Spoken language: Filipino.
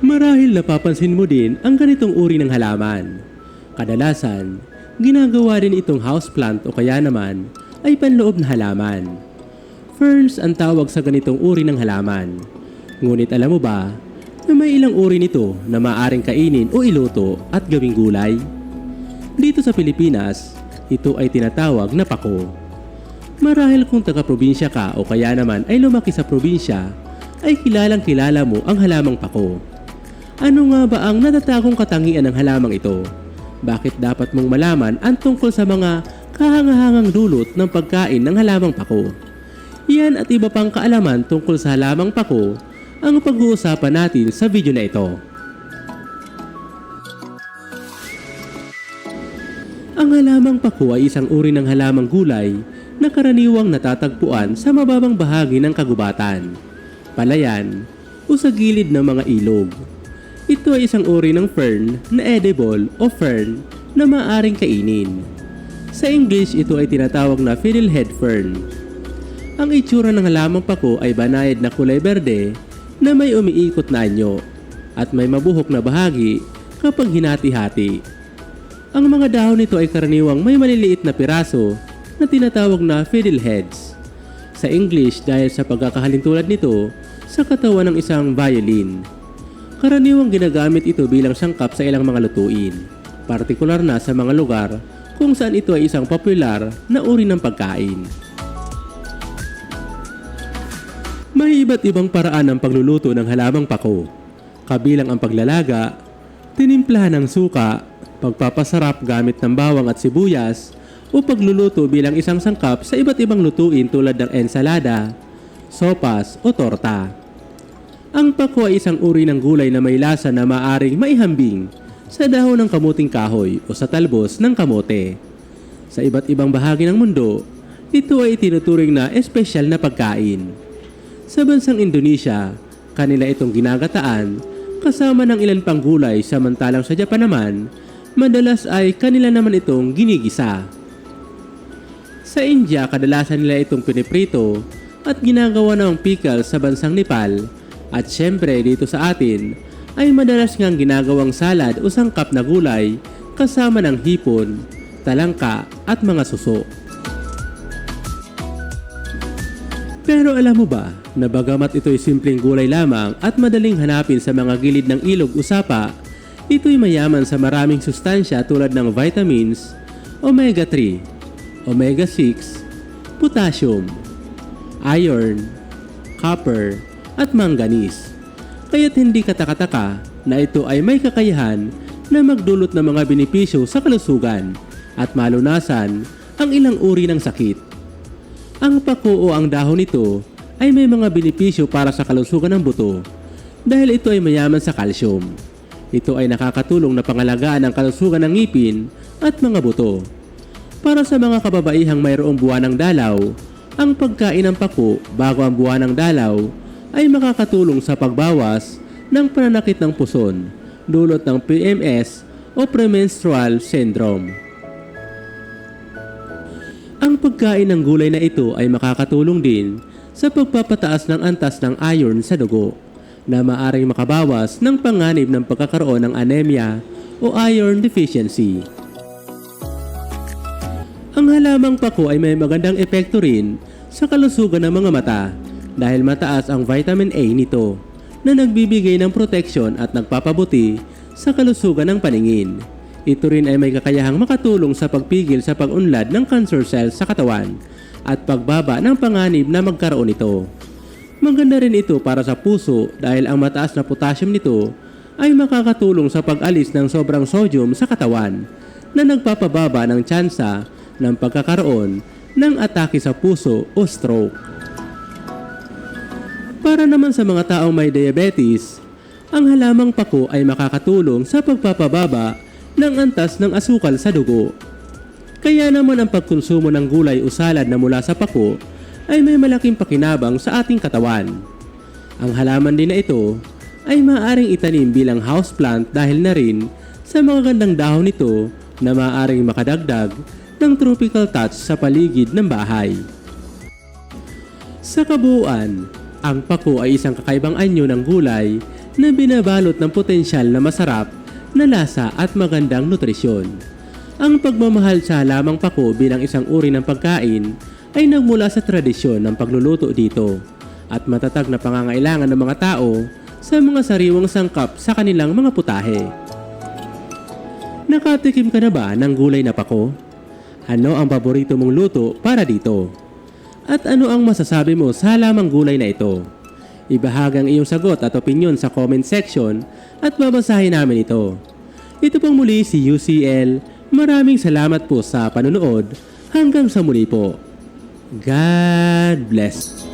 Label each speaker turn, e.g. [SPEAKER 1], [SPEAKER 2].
[SPEAKER 1] Marahil napapansin mo din ang ganitong uri ng halaman. Kadalasan, ginagawa din itong houseplant o kaya naman ay panloob na halaman. Ferns ang tawag sa ganitong uri ng halaman. Ngunit alam mo ba na may ilang uri nito na maaring kainin o iluto at gawing gulay? Dito sa Pilipinas, ito ay tinatawag na pako. Marahil kung taga-probinsya ka o kaya naman ay lumaki sa probinsya, ay kilalang kilala mo ang halamang pako. Ano nga ba ang natatagong katangian ng halamang ito? Bakit dapat mong malaman ang tungkol sa mga kahangahangang dulot ng pagkain ng halamang pako? Yan at iba pang kaalaman tungkol sa halamang pako ang pag-uusapan natin sa video na ito. Ang halamang pako ay isang uri ng halamang gulay na karaniwang natatagpuan sa mababang bahagi ng kagubatan, palayan o sa gilid ng mga ilog. Ito ay isang uri ng fern na edible o fern na maaring kainin. Sa English, ito ay tinatawag na fiddlehead fern. Ang itsura ng halamang pako ay banayad na kulay berde na may umiikot na anyo at may mabuhok na bahagi kapag hinati-hati. Ang mga dahon nito ay karaniwang may maliliit na piraso na tinatawag na fiddleheads. Sa English dahil sa pagkakahalintulad nito sa katawan ng isang violin. Karaniwang ginagamit ito bilang sangkap sa ilang mga lutuin, partikular na sa mga lugar kung saan ito ay isang popular na uri ng pagkain. May iba't ibang paraan ng pagluluto ng halamang pako, kabilang ang paglalaga, tinimplahan ng suka, pagpapasarap gamit ng bawang at sibuyas, o pagluluto bilang isang sangkap sa iba't ibang lutuin tulad ng ensalada, sopas o torta. Ang pako ay isang uri ng gulay na may lasa na maaring maihambing sa dahon ng kamuting kahoy o sa talbos ng kamote. Sa iba't ibang bahagi ng mundo, ito ay tinuturing na espesyal na pagkain. Sa bansang Indonesia, kanila itong ginagataan kasama ng ilan pang gulay samantalang sa Japan naman, madalas ay kanila naman itong ginigisa. Sa India, kadalasan nila itong piniprito at ginagawa ng pickle sa bansang Nepal at syempre dito sa atin ay madalas ngang ginagawang salad o sangkap na gulay kasama ng hipon, talangka at mga suso. Pero alam mo ba na bagamat ito'y simpleng gulay lamang at madaling hanapin sa mga gilid ng ilog o sapa, ito'y mayaman sa maraming sustansya tulad ng vitamins, omega-3, omega-6, potassium, iron, copper, at manganese. Kaya't hindi katakataka na ito ay may kakayahan na magdulot ng mga benepisyo sa kalusugan at malunasan ang ilang uri ng sakit. Ang pako o ang dahon nito ay may mga benepisyo para sa kalusugan ng buto dahil ito ay mayaman sa kalsyum. Ito ay nakakatulong na pangalagaan ang kalusugan ng ngipin at mga buto. Para sa mga kababaihang mayroong buwan ng dalaw, ang pagkain ng pako bago ang buwan ng dalaw ay makakatulong sa pagbawas ng pananakit ng puson dulot ng PMS o premenstrual syndrome. Ang pagkain ng gulay na ito ay makakatulong din sa pagpapataas ng antas ng iron sa dugo na maaring makabawas ng panganib ng pagkakaroon ng anemia o iron deficiency. Ang halamang pako ay may magandang epekto rin sa kalusugan ng mga mata dahil mataas ang vitamin A nito na nagbibigay ng proteksyon at nagpapabuti sa kalusugan ng paningin. Ito rin ay may kakayahang makatulong sa pagpigil sa pag-unlad ng cancer cells sa katawan at pagbaba ng panganib na magkaroon nito. Maganda rin ito para sa puso dahil ang mataas na potassium nito ay makakatulong sa pag-alis ng sobrang sodium sa katawan na nagpapababa ng tsansa ng pagkakaroon ng atake sa puso o stroke. Para naman sa mga taong may diabetes, ang halamang pako ay makakatulong sa pagpapababa ng antas ng asukal sa dugo. Kaya naman ang pagkonsumo ng gulay o salad na mula sa pako ay may malaking pakinabang sa ating katawan. Ang halaman din na ito ay maaaring itanim bilang houseplant dahil na rin sa mga gandang dahon nito na maaaring makadagdag ng tropical touch sa paligid ng bahay. Sa kabuuan, ang pako ay isang kakaibang anyo ng gulay na binabalot ng potensyal na masarap na lasa at magandang nutrisyon. Ang pagmamahal sa halamang pako bilang isang uri ng pagkain ay nagmula sa tradisyon ng pagluluto dito at matatag na pangangailangan ng mga tao sa mga sariwang sangkap sa kanilang mga putahe. Nakatikim ka na ba ng gulay na pako? Ano ang paborito mong luto para dito? At ano ang masasabi mo sa halamang gulay na ito? Ibahag ang iyong sagot at opinion sa comment section at babasahin namin ito. Ito pong muli si UCL. Maraming salamat po sa panonood. Hanggang sa muli po. God bless.